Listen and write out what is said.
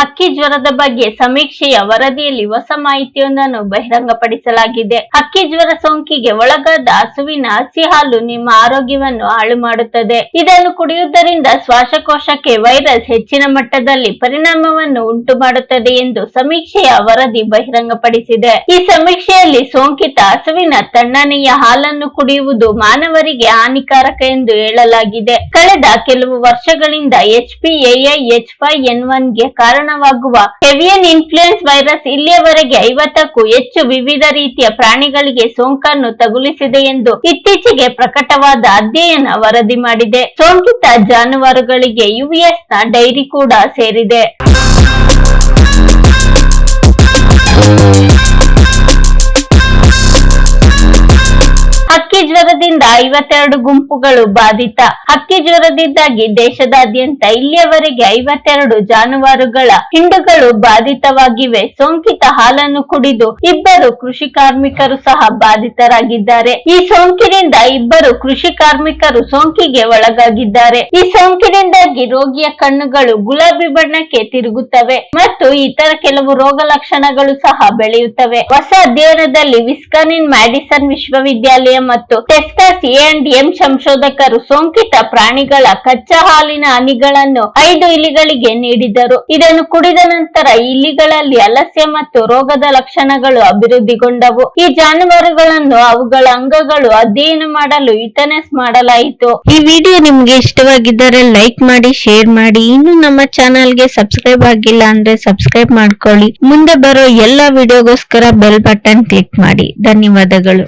ಹಕ್ಕಿ ಜ್ವರದ ಬಗ್ಗೆ ಸಮೀಕ್ಷೆಯ ವರದಿಯಲ್ಲಿ ಹೊಸ ಮಾಹಿತಿಯೊಂದನ್ನು ಬಹಿರಂಗಪಡಿಸಲಾಗಿದೆ. ಹಕ್ಕಿ ಜ್ವರ ಸೋಂಕಿಗೆ ಒಳಗಾದ ಹಸುವಿನ ಹಸಿ ಹಾಲು ನಿಮ್ಮ ಆರೋಗ್ಯವನ್ನು ಹಾಳು ಮಾಡುತ್ತದೆ. ಇದನ್ನು ಕುಡಿಯುವುದರಿಂದ ಶ್ವಾಸಕೋಶಕ್ಕೆ ವೈರಸ್ ಹೆಚ್ಚಿನ ಮಟ್ಟದಲ್ಲಿ ಪರಿಣಾಮವನ್ನು ಉಂಟು ಮಾಡುತ್ತದೆ ಎಂದು ಸಮೀಕ್ಷೆಯ ವರದಿ ಬಹಿರಂಗಪಡಿಸಿದೆ. ಈ ಸಮೀಕ್ಷೆಯಲ್ಲಿ ಸೋಂಕಿತ ಹಸುವಿನ ತಣ್ಣನೆಯ ಹಾಲನ್ನು ಕುಡಿಯುವುದು ಮಾನವರಿಗೆ ಹಾನಿಕಾರಕ ಎಂದು ಹೇಳಲಾಗಿದೆ. ಕಳೆದ ಕೆಲವು ವರ್ಷಗಳಿಂದ H P H five N ಒನ್ಗೆ ಕಾರಣವಾಗುವ ಹೆವಿಯನ್ ಇನ್ಫ್ಲೂಯೆನ್ಸ್ ವೈರಸ್ ಇಲ್ಲಿಯವರೆಗೆ ಐವತ್ತಕ್ಕೂ ಹೆಚ್ಚು ವಿವಿಧ ರೀತಿಯ ಪ್ರಾಣಿಗಳಿಗೆ ಸೋಂಕನ್ನು ತಗುಲಿಸಿದೆ ಎಂದು ಇತ್ತೀಚೆಗೆ ಪ್ರಕಟವಾದ ಅಧ್ಯಯನ ವರದಿ ಮಾಡಿದೆ. ಸೋಂಕಿತ ಜಾನುವಾರುಗಳಿಗೆ ಯುಎಸ್ನ ಡೈರಿ ಕೂಡ ಸೇರಿದೆ. ಜ್ವರದಿಂದ ಐವತ್ತೆರಡು ಗುಂಪುಗಳು ಬಾಧಿತ. ಹಕ್ಕಿ ಜ್ವರದಿಂದಾಗಿ ದೇಶದಾದ್ಯಂತ ಇಲ್ಲಿಯವರೆಗೆ ಐವತ್ತೆರಡು ಜಾನುವಾರುಗಳ ಹಿಂಡುಗಳು ಬಾಧಿತವಾಗಿವೆ. ಸೋಂಕಿತ ಹಾಲನ್ನು ಕುಡಿದು ಇಬ್ಬರು ಕೃಷಿ ಕಾರ್ಮಿಕರು ಸಹ ಬಾಧಿತರಾಗಿದ್ದಾರೆ. ಈ ಸೋಂಕಿನಿಂದ ಇಬ್ಬರು ಕೃಷಿ ಕಾರ್ಮಿಕರು ಸೋಂಕಿಗೆ ಒಳಗಾಗಿದ್ದಾರೆ. ಈ ಸೋಂಕಿನಿಂದಾಗಿ ರೋಗಿಯ ಕಣ್ಣುಗಳು ಗುಲಾಬಿ ಬಣ್ಣಕ್ಕೆ ತಿರುಗುತ್ತವೆ ಮತ್ತು ಇತರ ಕೆಲವು ರೋಗ ಲಕ್ಷಣಗಳು ಸಹ ಬೆಳೆಯುತ್ತವೆ. ಹೊಸ ಅಧ್ಯಯನದಲ್ಲಿ ವಿಸ್ಕನಿನ್ ಮ್ಯಾಡಿಸನ್ ವಿಶ್ವವಿದ್ಯಾಲಯ ಮತ್ತು ಟೆಸ್ಟಸ್ ಎ ಅಂಡ್ ಎಂ ಸಂಶೋಧಕರು ಸೋಂಕಿತ ಪ್ರಾಣಿಗಳ ಕಚ್ಚಾ ಹಾಲಿನ ಹನಿಗಳನ್ನು ಐದು ಇಲಿಗಳಿಗೆ ನೀಡಿದರು. ಇದನ್ನು ಕುಡಿದ ನಂತರ ಇಲಿಗಳಲ್ಲಿ ಅಲಸ್ಯ ಮತ್ತು ರೋಗದ ಲಕ್ಷಣಗಳು ಅಭಿವೃದ್ಧಿಗೊಂಡವು. ಈ ಜಾನುವಾರುಗಳನ್ನು ಅವುಗಳ ಅಂಗಗಳು ಅಧ್ಯಯನ ಮಾಡಲು ಯುಟನೆಸ್ ಮಾಡಲಾಯಿತು. ಈ ವಿಡಿಯೋ ನಿಮ್ಗೆ ಇಷ್ಟವಾಗಿದ್ದರೆ ಲೈಕ್ ಮಾಡಿ, ಶೇರ್ ಮಾಡಿ. ಇನ್ನು ನಮ್ಮ ಚಾನಲ್ಗೆ ಸಬ್ಸ್ಕ್ರೈಬ್ ಆಗಿಲ್ಲ ಅಂದ್ರೆ ಸಬ್ಸ್ಕ್ರೈಬ್ ಮಾಡ್ಕೊಳ್ಳಿ. ಮುಂದೆ ಬರೋ ಎಲ್ಲಾ ವಿಡಿಯೋಗೋಸ್ಕರ ಬೆಲ್ ಬಟನ್ ಕ್ಲಿಕ್ ಮಾಡಿ. ಧನ್ಯವಾದಗಳು.